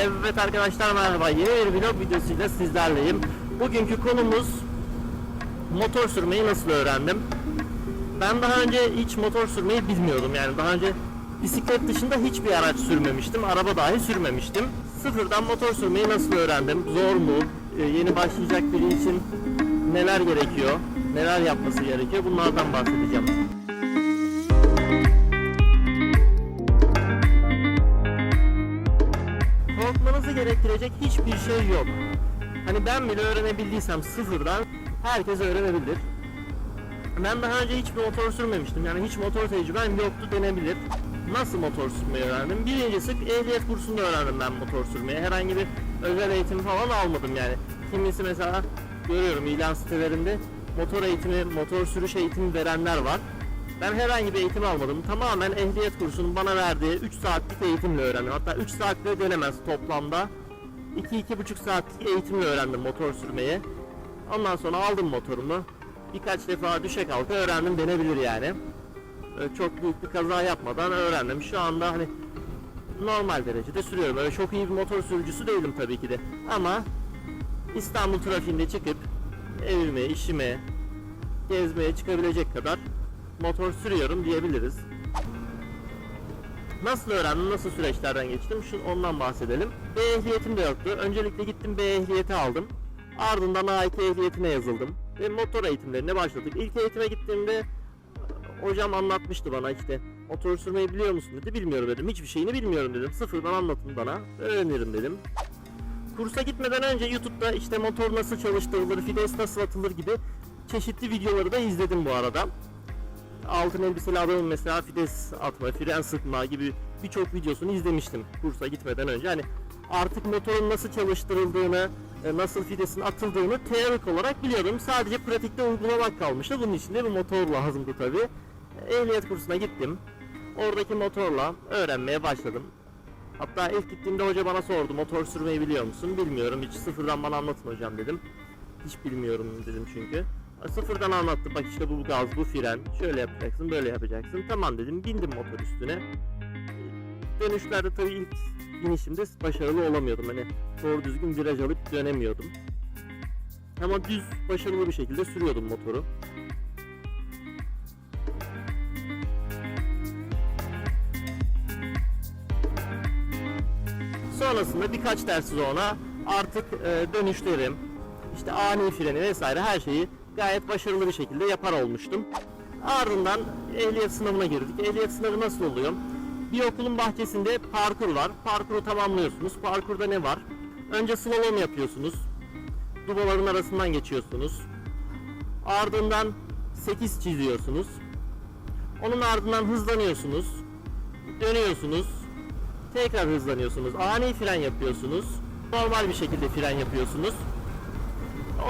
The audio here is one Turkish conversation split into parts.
Evet arkadaşlar merhaba. Yeni bir vlog videosuyla sizlerleyim. Bugünkü konumuz motor sürmeyi nasıl öğrendim? Ben daha önce hiç motor sürmeyi bilmiyordum. Yani daha önce bisiklet dışında hiçbir araç sürmemiştim. Araba dahi sürmemiştim. Sıfırdan motor sürmeyi nasıl öğrendim? Zor mu? Ee, yeni başlayacak biri için neler gerekiyor? Neler yapması gerekiyor? Bunlardan bahsedeceğim. Gerektirecek hiçbir şey yok. Hani ben bile öğrenebildiysem sıfırdan herkes öğrenebilir. Ben daha önce hiçbir motor sürmemiştim. Yani hiç motor tecrübem yoktu denebilir. Nasıl motor sürmeyi öğrendim? Birincisi ehliyet kursunda öğrendim ben motor sürmeyi. Herhangi bir özel eğitim falan almadım yani. Kimisi mesela görüyorum ilan sitelerinde motor eğitimi, motor sürüş eğitimi verenler var. Ben herhangi bir eğitim almadım. Tamamen ehliyet kursunun bana verdiği 3 saatlik eğitimle öğrendim. Hatta 3 saatte denemez toplamda. 2-2,5 saatlik eğitimle öğrendim motor sürmeyi. Ondan sonra aldım motorumu. Birkaç defa düşe kalka öğrendim denebilir yani. Öyle çok büyük bir kaza yapmadan öğrendim. Şu anda hani normal derecede sürüyorum. Öyle çok iyi bir motor sürücüsü değilim tabii ki de. Ama İstanbul trafiğinde çıkıp evime, işime, gezmeye çıkabilecek kadar motor sürüyorum diyebiliriz. Nasıl öğrendim, nasıl süreçlerden geçtim? Şu ondan bahsedelim. B ehliyetim de yoktu. Öncelikle gittim B ehliyeti aldım. Ardından A2 ehliyetine yazıldım. Ve motor eğitimlerine başladık. İlk eğitime gittiğimde hocam anlatmıştı bana işte motor sürmeyi biliyor musun dedi. Bilmiyorum dedim. Hiçbir şeyini bilmiyorum dedim. Sıfırdan anlatın bana. Öğrenirim dedim. Kursa gitmeden önce YouTube'da işte motor nasıl çalıştırılır, vites nasıl atılır gibi çeşitli videoları da izledim bu arada altın elbiseli adamın mesela fides atma, fren sıkma gibi birçok videosunu izlemiştim kursa gitmeden önce. Hani artık motorun nasıl çalıştırıldığını, e, nasıl fidesin atıldığını teorik olarak biliyordum. Sadece pratikte uygulamak kalmıştı. Bunun için de bir motor lazımdı tabi. Ehliyet kursuna gittim. Oradaki motorla öğrenmeye başladım. Hatta ilk gittiğimde hoca bana sordu motor sürmeyi biliyor musun? Bilmiyorum hiç sıfırdan bana anlatın hocam dedim. Hiç bilmiyorum dedim çünkü. Sıfırdan anlattı bak işte bu gaz bu fren. Şöyle yapacaksın böyle yapacaksın. Tamam dedim bindim motor üstüne. Dönüşlerde tabii ilk binişimde başarılı olamıyordum. Hani doğru düzgün viraj alıp dönemiyordum. Ama düz başarılı bir şekilde sürüyordum motoru. Sonrasında birkaç ders sonra artık e, dönüşlerim işte ani freni vesaire her şeyi gayet başarılı bir şekilde yapar olmuştum. Ardından ehliyet sınavına girdik. Ehliyet sınavı nasıl oluyor? Bir okulun bahçesinde parkur var. Parkuru tamamlıyorsunuz. Parkurda ne var? Önce slalom yapıyorsunuz. Dubaların arasından geçiyorsunuz. Ardından 8 çiziyorsunuz. Onun ardından hızlanıyorsunuz. Dönüyorsunuz. Tekrar hızlanıyorsunuz. Ani fren yapıyorsunuz. Normal bir şekilde fren yapıyorsunuz.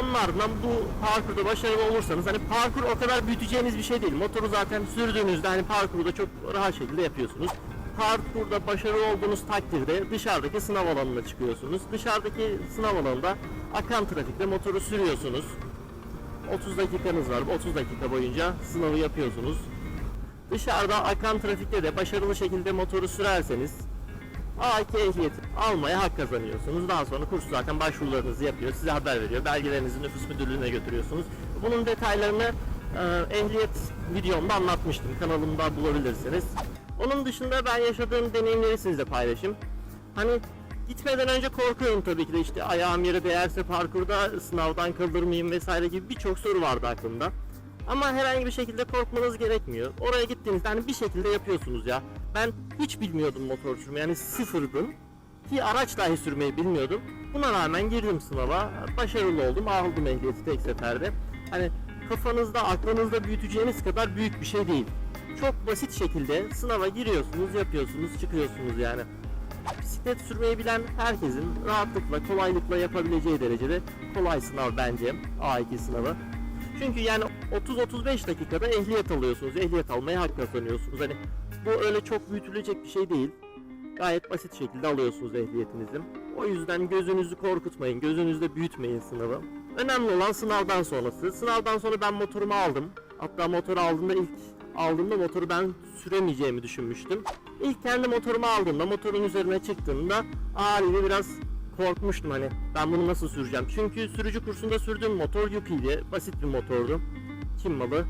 Onun ardından bu parkurda başarılı olursanız hani parkur o kadar büyüteceğiniz bir şey değil. Motoru zaten sürdüğünüzde hani parkuru da çok rahat şekilde yapıyorsunuz. Parkurda başarılı olduğunuz takdirde dışarıdaki sınav alanına çıkıyorsunuz. Dışarıdaki sınav alanında akan trafikte motoru sürüyorsunuz. 30 dakikanız var. 30 dakika boyunca sınavı yapıyorsunuz. Dışarıda akan trafikte de başarılı şekilde motoru sürerseniz A2 ehliyeti almaya hak kazanıyorsunuz. Daha sonra kurs zaten başvurularınızı yapıyor, size haber veriyor. Belgelerinizi nüfus müdürlüğüne götürüyorsunuz. Bunun detaylarını e, ehliyet videomda anlatmıştım. Kanalımda bulabilirsiniz. Onun dışında ben yaşadığım deneyimleri sizle paylaşayım. Hani gitmeden önce korkuyorum tabii ki de işte ayağım yere değerse parkurda sınavdan kalır mıyım vesaire gibi birçok soru vardı aklımda. Ama herhangi bir şekilde korkmanız gerekmiyor. Oraya gittiğinizde hani bir şekilde yapıyorsunuz ya. Ben hiç bilmiyordum motor sürmeyi. Yani sıfırdım. Ki araç dahi sürmeyi bilmiyordum. Buna rağmen girdim sınava. Başarılı oldum. Aldım ehliyeti tek seferde. Hani kafanızda, aklınızda büyüteceğiniz kadar büyük bir şey değil. Çok basit şekilde sınava giriyorsunuz, yapıyorsunuz, çıkıyorsunuz yani. Bisiklet sürmeyi bilen herkesin rahatlıkla, kolaylıkla yapabileceği derecede kolay sınav bence A2 sınavı. Çünkü yani 30-35 dakikada ehliyet alıyorsunuz. Ehliyet almaya hak kazanıyorsunuz. Hani bu öyle çok büyütülecek bir şey değil. Gayet basit şekilde alıyorsunuz ehliyetinizi. O yüzden gözünüzü korkutmayın, gözünüzde büyütmeyin sınavı. Önemli olan sınavdan sonrası. Sınavdan sonra ben motorumu aldım. Hatta motoru aldığımda ilk aldığımda motoru ben süremeyeceğimi düşünmüştüm. İlk kendi motorumu aldığımda, motorun üzerine çıktığımda haliyle biraz korkmuştum hani ben bunu nasıl süreceğim. Çünkü sürücü kursunda sürdüğüm motor Yupi'ydi. Basit bir motordu. Çin malı.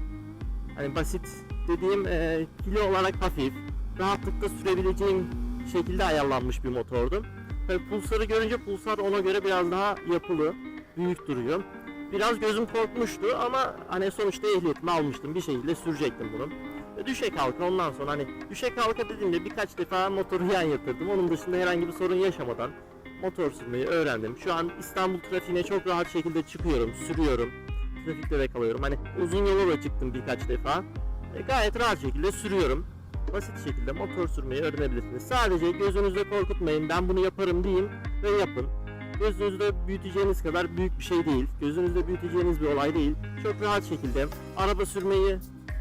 Hani basit dediğim e, kilo olarak hafif, rahatlıkla sürebileceğim şekilde ayarlanmış bir motordu. Tabii Pulsar'ı görünce Pulsar ona göre biraz daha yapılı, büyük duruyor. Biraz gözüm korkmuştu ama hani sonuçta ehliyetimi almıştım. Bir şekilde sürecektim bunu. Düşe kalka ondan sonra hani düşe kalka dediğimde birkaç defa motoru yan yatırdım. Onun dışında herhangi bir sorun yaşamadan motor sürmeyi öğrendim. Şu an İstanbul trafiğine çok rahat şekilde çıkıyorum, sürüyorum. Trafikte de kalıyorum. Hani uzun yola da çıktım birkaç defa. E, gayet rahat şekilde sürüyorum. Basit şekilde motor sürmeyi öğrenebilirsiniz. Sadece gözünüzde korkutmayın. Ben bunu yaparım deyin ve yapın. Gözünüzde büyüteceğiniz kadar büyük bir şey değil. Gözünüzde büyüteceğiniz bir olay değil. Çok rahat şekilde araba sürmeyi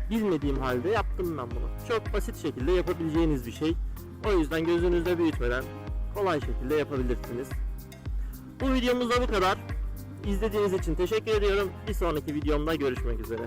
bilmediğim halde yaptım ben bunu. Çok basit şekilde yapabileceğiniz bir şey. O yüzden gözünüzde büyütmeden kolay şekilde yapabilirsiniz. Bu videomuz da bu kadar. İzlediğiniz için teşekkür ediyorum. Bir sonraki videomda görüşmek üzere.